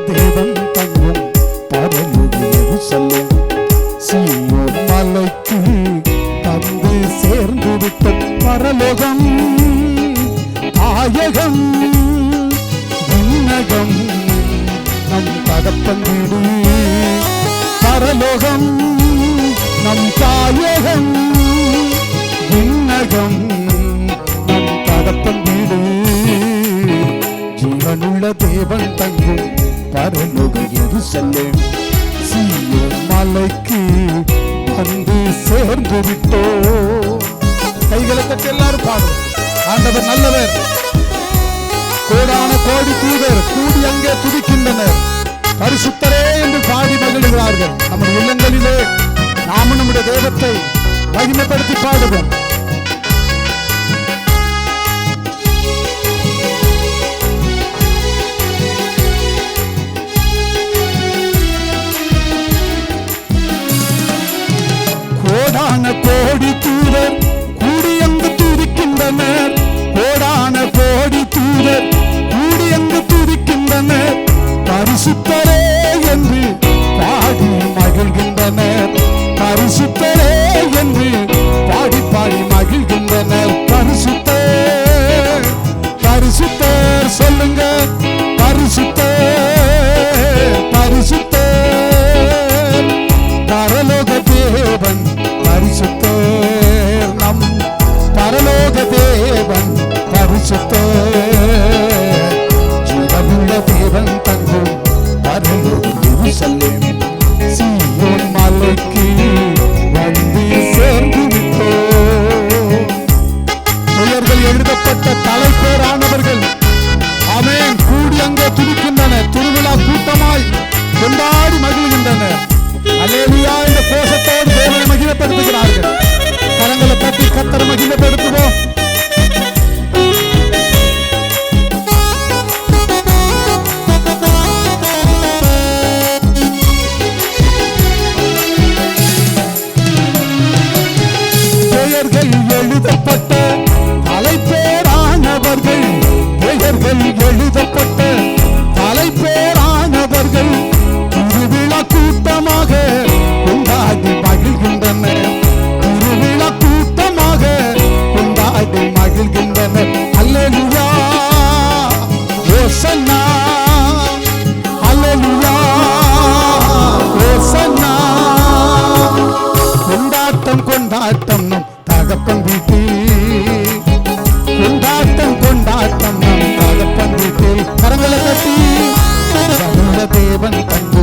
தேவன் தங்கும் பரலுகியது செல்லும் சீயோன் மலைக்கு தந்து சேர்ந்து விட்ட பரலோகம். தாயகம் விண்ணகம் நம் தகப்பன் வீடு. பரலோகம் நம் தாயகம். செல்லு சீயோ மலைக்கு வந்து சேர்ந்து விட்டோ கைகளை தட்டி எல்லாரும் பாடும் ஆண்டவர் நல்லவர். கோடான கோடி தூதர் கூடி அங்கே துதிக்கின்றனர். பரிசுத்தரே என்று பாடி மகிழ்கிறார்கள். நமது இல்லங்களிலே நாமும் நம்முடைய தேவத்தை மகிமைப்படுத்தி பாடுவோம். பரிசுத்தர் நம் பரலோக தேவன் பரிசுத்தர் ஜீவனுள்ள தேவன் தங்கும் பரலோக எருசலேம் சீயோன் மலைக்கு வந்து சேர்ந்து விட்டோம் பெயர்கள் எழுதப்பட்ட தலைப்பேரானவர்கள் ஆமென். கூடி அங்கே துடிக்கின்றனர். திருவிழா கூட்டமாய் கொண்டாடி தேவனை தேவன் தங்கும்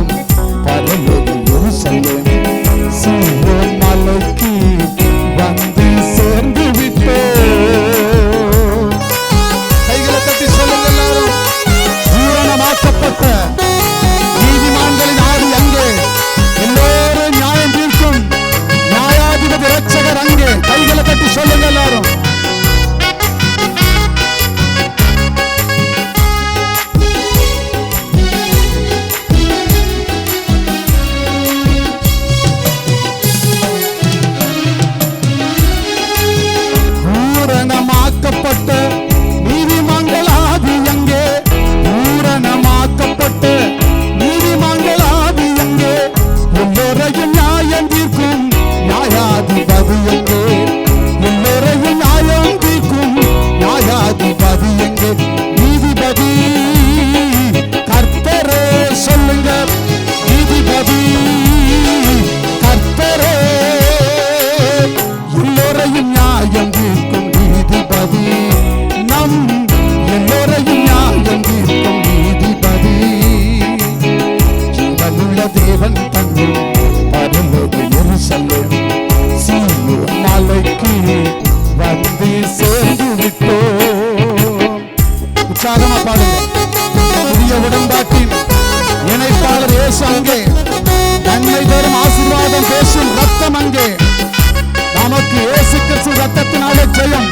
இயேசு கிறிஸ்து ரத்தத்தினாலே ஜெயம்.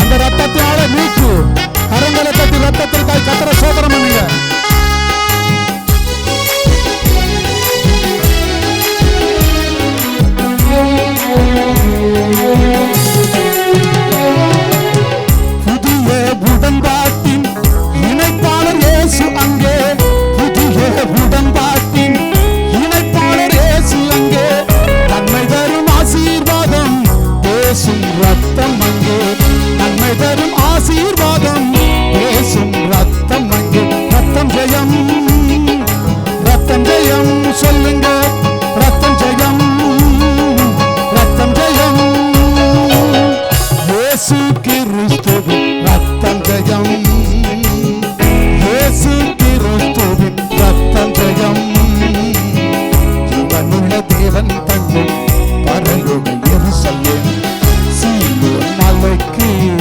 அந்த ரத்தத்தினால மீட்பு make me.